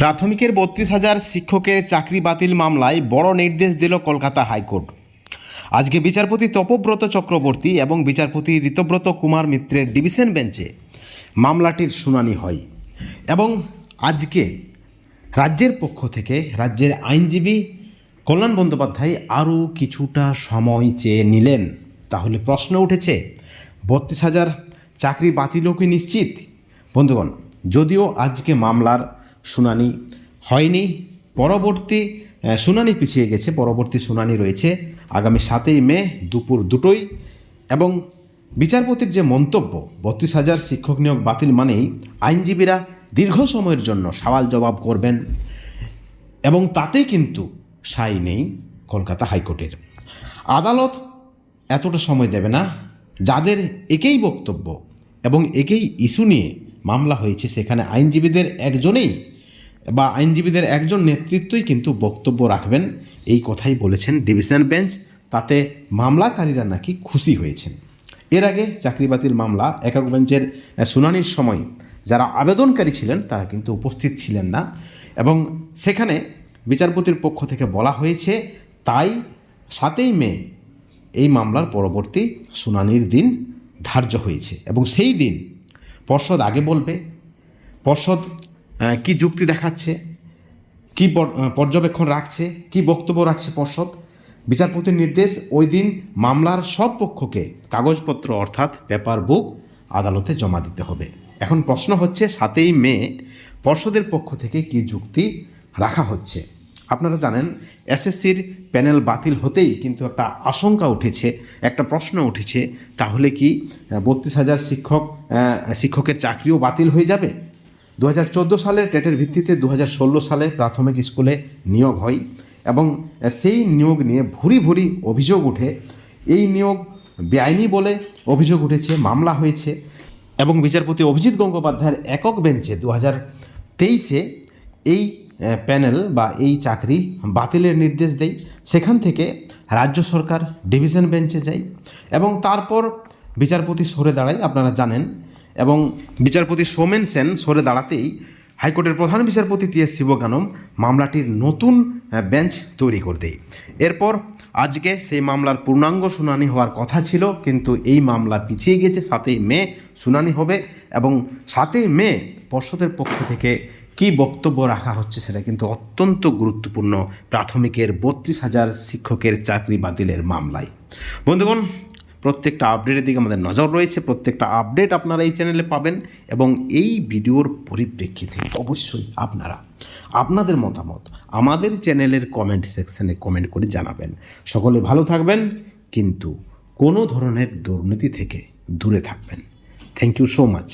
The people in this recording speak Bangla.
প্রাথমিকের বত্রিশ হাজার শিক্ষকের চাকরি বাতিল মামলায় বড় নির্দেশ দিল কলকাতা হাইকোর্ট। আজকে বিচারপতি তপব্রত চক্রবর্তী এবং বিচারপতি ঋতব্রত কুমার মিত্রের ডিভিশন বেঞ্চে মামলাটির শুনানি হয় এবং আজকে রাজ্যের পক্ষ থেকে রাজ্যের আইনজীবী কল্যাণ বন্দ্যোপাধ্যায় আরও কিছুটা সময় চেয়ে নিলেন। তাহলে প্রশ্ন উঠেছে, বত্রিশ হাজার চাকরি বাতিলও কি নিশ্চিত? বন্ধুগণ, যদিও আজকে মামলার শুনানি হয়নি। পরবর্তী শুনানি পিছিয়ে গেছে, পরবর্তী শুনানি রয়েছে আগামী সাতই মে দুপুর দুটোই এবং বিচারপতির যে মন্তব্য, বত্রিশ হাজার শিক্ষক নিয়োগ বাতিল মানেই আইনজীবীরা দীর্ঘ সময়ের জন্য সওয়াল জবাব করবেন এবং তাতে কিন্তু সাই নেই কলকাতা হাইকোর্টের। আদালত এতটা সময় দেবে না। যাদের একেই বক্তব্য এবং একেই ইস্যু নিয়ে মামলা হয়েছে, সেখানে আইনজীবীদের একজনেই বা আইনজীবীদের একজন নেতৃত্বই কিন্তু বক্তব্য রাখবেন। এই কথাই বলেছেন ডিভিশন বেঞ্চ। তাতে মামলাকারীরা নাকি খুশি হয়েছেন। এর আগে চাকরি বাতিল মামলা, একক বেঞ্চের শুনানির সময় যারা আবেদনকারী ছিলেন, তারা কিন্তু উপস্থিত ছিলেন না। এবং সেখানে বিচারপতির পক্ষ থেকে বলা হয়েছে, তাই সাতই মে এই মামলার পরবর্তী শুনানির দিন ধার্য হয়েছে। এবং সেই দিন পর্ষদ আগে বলবে, পর্ষদ কি যুক্তি দেখাচ্ছে, কি পর্যবেক্ষণ রাখছে, কি বক্তব্য রাখছে পর্ষদ? বিচারপতির নির্দেশ, ওই দিন মামলার সব পক্ষকে কাগজপত্র অর্থাৎ পেপার বুক আদালতে জমা দিতে হবে। এখন প্রশ্ন হচ্ছে, সাতই মে পর্ষদের পক্ষ থেকে কি যুক্তি রাখা হচ্ছে? আপনারা জানেন, এসএসসির প্যানেল বাতিল হতেই কিন্তু একটা আশঙ্কা উঠেছে, একটা প্রশ্ন উঠেছে, তাহলে কি বত্রিশ হাজার শিক্ষক শিক্ষকের চাকরিও বাতিল হয়ে যাবে? দু হাজার চোদ্দ সালের টেটের ভিত্তিতে দু হাজার ষোলো সালে প্রাথমিক স্কুলে নিয়োগ হয় এবং সেই নিয়োগ নিয়ে ভুরি ভুরি অভিযোগ উঠে। এই নিয়োগ বেআইনি বলে অভিযোগ উঠেছে, মামলা হয়েছে এবং বিচারপতি অভিজিৎ গঙ্গোপাধ্যায়ের একক বেঞ্চে দু হাজার তেইশে এই প্যানেল বা এই চাকরি বাতিলের নির্দেশ দেয়। সেখান থেকে রাজ্য সরকার ডিভিশন বেঞ্চে যায় এবং তারপর বিচারপতি সরে দাঁড়ায়, আপনারা জানেন। এবং বিচারপতি সোমেন সেন সরে দাঁড়াতেই হাইকোর্টের প্রধান বিচারপতি টি এস শিবগানম মামলাটির নতুন বেঞ্চ তৈরি করে দেয়। এরপর আজকে সেই মামলার পূর্ণাঙ্গ শুনানি হওয়ার কথা ছিল, কিন্তু এই মামলা পিছিয়ে গেছে সাতই মে শুনানি হবে এবং সাতই মে পর্ষদের পক্ষ থেকে কি বক্তব্য রাখা হচ্ছে সেটা কিন্তু অত্যন্ত গুরুত্বপূর্ণ। প্রাথমিকের বত্রিশ হাজার শিক্ষকের চাকরি বাতিলের মামলায়। বন্ধুগণ প্রত্যেকটা আপডেটের দিকে আমাদের নজর রয়েছে, প্রত্যেকটা আপডেট আপনারা এই চ্যানেলে পাবেন এবং এই ভিডিওর পরিপ্রেক্ষিতে অবশ্যই আপনারা আপনাদের মতামত আমাদের চ্যানেলের কমেন্ট সেকশনে কমেন্ট করে জানাবেন। সকলে ভালো থাকবেন, কিন্তু কোনো ধরনের দুর্নীতি থেকে দূরে থাকবেন। Thank you so much